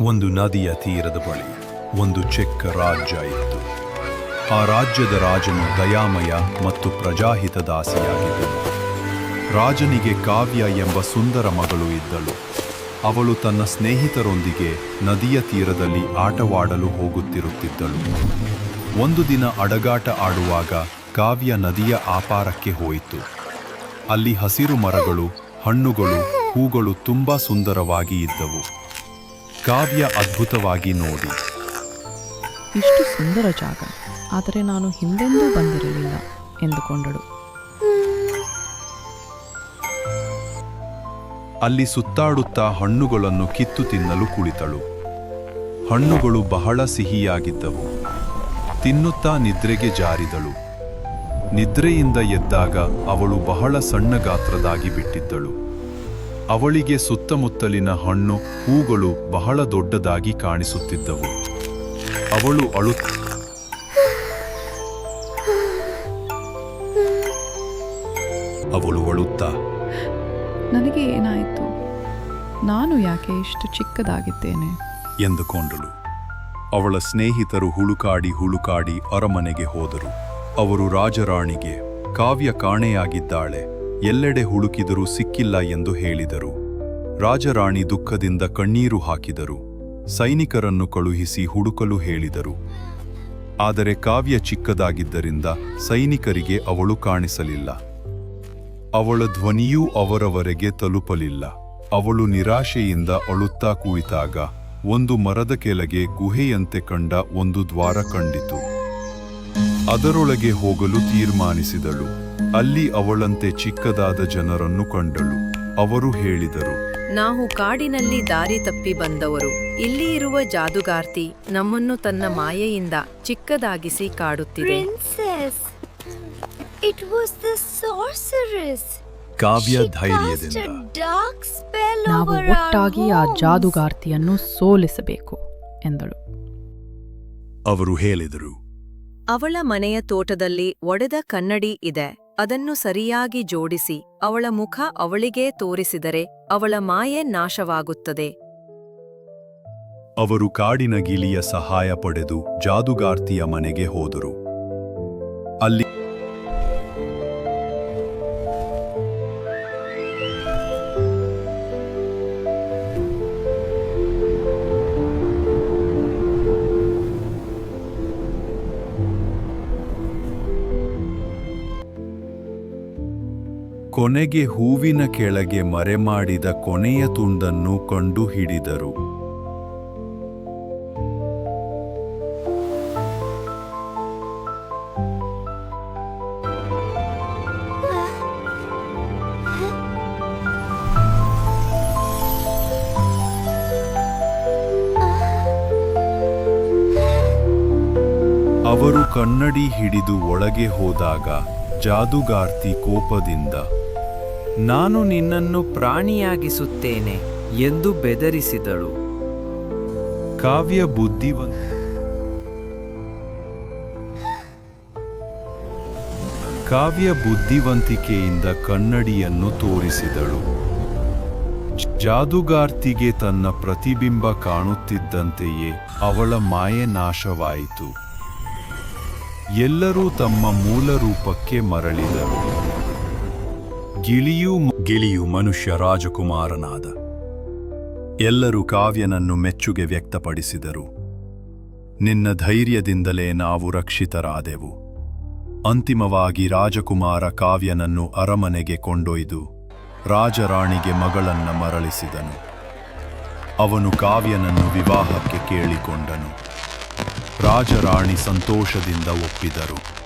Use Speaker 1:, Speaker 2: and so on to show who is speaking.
Speaker 1: ಒಂದು ನದಿಯ ತೀರದ ಬಳಿ ಒಂದು ಚಿಕ್ಕ ರಾಜ್ಯ ಇತ್ತು. ಆ ರಾಜ್ಯದ ರಾಜನು ದಯಾಮಯ ಮತ್ತು ಪ್ರಜಾಹಿತ ದಾಸಿಯಾಗಿದ್ದನು. ರಾಜನಿಗೆ ಕಾವ್ಯ ಎಂಬ ಸುಂದರ ಮಗಳು ಇದ್ದಳು. ಅವಳು ತನ್ನ ಸ್ನೇಹಿತರೊಂದಿಗೆ ನದಿಯ ತೀರದಲ್ಲಿ ಆಟವಾಡಲು ಹೋಗುತ್ತಿರುತ್ತಿದ್ದಳು. ಒಂದು ದಿನ ಅಡಗಾಟ ಆಡುವಾಗ ಕಾವ್ಯ ನದಿಯ ಆಪಾರಕ್ಕೆ ಹೋಯಿತು. ಅಲ್ಲಿ ಹಸಿರು ಮರಗಳು, ಹಣ್ಣುಗಳು, ಹೂಗಳು ತುಂಬಾ ಸುಂದರವಾಗಿ ಇದ್ದವು. ಕಾವ್ಯ ಅದ್ಭುತವಾಗಿ ನೋಡಿ.
Speaker 2: ಇಷ್ಟು ಸುಂದರ ಜಾಗ. ಆದರೆ ನಾನು ಹಿಂದೆಂದೂ ಬಂದಿರಲಿಲ್ಲ ಎಂದುಕೊಂಡಳು.
Speaker 1: ಅಲ್ಲಿ ಸುತ್ತಾಡುತ್ತಾ ಹಣ್ಣುಗಳನ್ನು ಕಿತ್ತು ತಿನ್ನಲು ಕುಳಿತಳು. ಹಣ್ಣುಗಳು ಬಹಳ ಸಿಹಿಯಾಗಿದ್ದವು. ತಿನ್ನುತ್ತಾ ನಿದ್ರೆಗೆ ಜಾರಿದಳು. ನಿದ್ರೆಯಿಂದ ಎದ್ದಾಗ ಅವಳು ಬಹಳ ಸಣ್ಣ ಗಾತ್ರದಾಗಿ ಬಿಟ್ಟಿದ್ದಳು. ಅವಳಿಗೆ ಸುತ್ತಮುತ್ತಲಿನ ಹಣ್ಣು ಹೂಗಳು ಬಹಳ ದೊಡ್ಡದಾಗಿ ಕಾಣಿಸುತ್ತಿದ್ದವು. ಅವಳು ಅಳು ಅವಳು ಅಳುತ್ತಾ?
Speaker 2: ನನಗೆ ಏನಾಯಿತು? ನಾನು ಯಾಕೆ ಇಷ್ಟು ಚಿಕ್ಕದಾಗಿದ್ದೇನೆ?
Speaker 1: ಎಂದುಕೊಂಡಳು. ಅವಳ ಸ್ನೇಹಿತರು ಹುಳುಕಾಡಿ ಹುಳುಕಾಡಿ ಅರಮನೆಗೆ ಹೋದರು. ಅವರು ರಾಜರಾಣಿಗೆ ಕಾವ್ಯ ಕಾಣೆಯಾಗಿದ್ದಾಳೆ. ಎಲ್ಲೆಡೆ ಹುಡುಕಿದರೂ ಸಿಕ್ಕಿಲ್ಲ ಎಂದು ಹೇಳಿದರು. ರಾಜರಾಣಿ ದುಃಖದಿಂದ ಕಣ್ಣೀರು ಹಾಕಿದರು. ಸೈನಿಕರನ್ನು ಕಳುಹಿಸಿ ಹುಡುಕಲು ಹೇಳಿದರು. ಆದರೆ ಕಾವ್ಯ ಚಿಕ್ಕದಾಗಿದ್ದರಿಂದ ಸೈನಿಕರಿಗೆ ಅವಳು ಕಾಣಿಸಲಿಲ್ಲ. ಅವಳ ಧ್ವನಿಯೂ ಅವರವರೆಗೆ ತಲುಪಲಿಲ್ಲ. ಅವಳು ನಿರಾಶೆಯಿಂದ ಅಳುತ್ತಾ ಕುಳಿತಾಗ ಒಂದು ಮರದ ಕೆಳಗೆ ಗುಹೆಯಂತೆ ಕಂಡ ಒಂದು ದ್ವಾರ ಕಂಡಿತು. ಅದರೊಳಗೆ ಹೋಗಲು ತೀರ್ಮಾನಿಸಿದಳು. ಅಲ್ಲಿ ಅವಳಂತೆ ಚಿಕ್ಕದಾದ ಜನರನ್ನು ಕಂಡಳು ಅವರು ಹೇಳಿದರು
Speaker 3: ನಾವು ಕಾಡಿನಲ್ಲಿ ದಾರಿ ತಪ್ಪಿ ಬಂದವರು ಇಲ್ಲಿ ಇರುವ ಜಾದುಗಾರ್ತಿ ನಮ್ಮನ್ನು ತನ್ನ ಮಾಯೆಯಿಂದ ಚಿಕ್ಕದಾಗಿಸಿ ಕಾಡುತ್ತಿದೆ
Speaker 4: Princess! It was the sorceress!
Speaker 1: ಕಾವ್ಯ ಧೈರ್ಯದಿಂದ
Speaker 4: dark spell
Speaker 2: ನಾವು
Speaker 4: over our
Speaker 2: ಒಟ್ಟಾಗಿ ಆ
Speaker 4: homes.
Speaker 2: ಜಾದುಗಾರ್ತಿಯನ್ನು ಸೋಲಿಸಬೇಕು ಎಂದಳು
Speaker 1: ಅವರು ಹೇಳಿದರು
Speaker 3: ಅವಳ ಮನೆಯ ತೋಟದಲ್ಲಿ ಒಡೆದ ಕನ್ನಡಿ ಇದೆ ಅದನ್ನು ಸರಿಯಾಗಿ ಜೋಡಿಸಿ ಅವಳ ಮುಖ ಅವಳಿಗೇ ತೋರಿಸಿದರೆ ಅವಳ ಮಾಯೆ ನಾಶವಾಗುತ್ತದೆ.
Speaker 1: ಅವರು ಕಾಡಿನ ಗಿಳಿಯ ಸಹಾಯ ಪಡೆದು ಜಾದುಗಾರ್ತಿಯ ಮನೆಗೆ ಹೋದರು. ಅಲ್ಲಿ ಕೊನೆಗೆ ಹೂವಿನ ಕೆಳಗೆ ಮರೆಮಾಡಿದ ಕೊನೆಯ ತುಂಡನ್ನು ಕಂಡು ಹಿಡಿದರು ಅವರು ಕನ್ನಡಿ ಹಿಡಿದು ಒಳಗೆ ಹೋದಾಗ ಜಾದುಗಾರ್ತಿ ಕೋಪದಿಂದ
Speaker 5: ನಾನು ನಿನ್ನನ್ನು ಪ್ರಾಣಿಯಾಗಿಸುತ್ತೇನೆ ಎಂದು ಬೆದರಿಸಿದಳು.
Speaker 1: ಕಾವ್ಯ ಬುದ್ಧಿವಂತ ಕಾವ್ಯ ಬುದ್ಧಿವಂತಿಕೆಯಿಂದ ಕನ್ನಡಿಯನ್ನು ತೋರಿಸಿದಳು. ಜಾದುಗಾರ್ತಿಗೆ ತನ್ನ ಪ್ರತಿಬಿಂಬ ಕಾಣುತ್ತಿದ್ದಂತೆಯೇ ಅವಳ ಮಾಯೆ ನಾಶವಾಯಿತು. ಎಲ್ಲರೂ ತಮ್ಮ ಮೂಲ ರೂಪಕ್ಕೆ ಮರಳಿದರು. ಗಿಳಿಯೂ ಗಿಳಿಯು ಮನುಷ್ಯ ರಾಜಕುಮಾರನಾದ. ಎಲ್ಲರೂ ಕಾವ್ಯನನ್ನು ಮೆಚ್ಚುಗೆ ವ್ಯಕ್ತಪಡಿಸಿದರು. ನಿನ್ನ ಧೈರ್ಯದಿಂದಲೇ ನಾವು ರಕ್ಷಿತರಾದೆವು. ಅಂತಿಮವಾಗಿ ರಾಜಕುಮಾರ ಕಾವ್ಯನನ್ನು ಅರಮನೆಗೆ ಕೊಂಡೊಯ್ದು ರಾಜರಾಣಿಗೆ ಮಗಳನ್ನ ಮರಳಿಸಿದನು. ಅವನು ಕಾವ್ಯನನ್ನು ವಿವಾಹಕ್ಕೆ ಕೇಳಿಕೊಂಡನು. ರಾಜರಾಣಿ ಸಂತೋಷದಿಂದ ಒಪ್ಪಿದರು.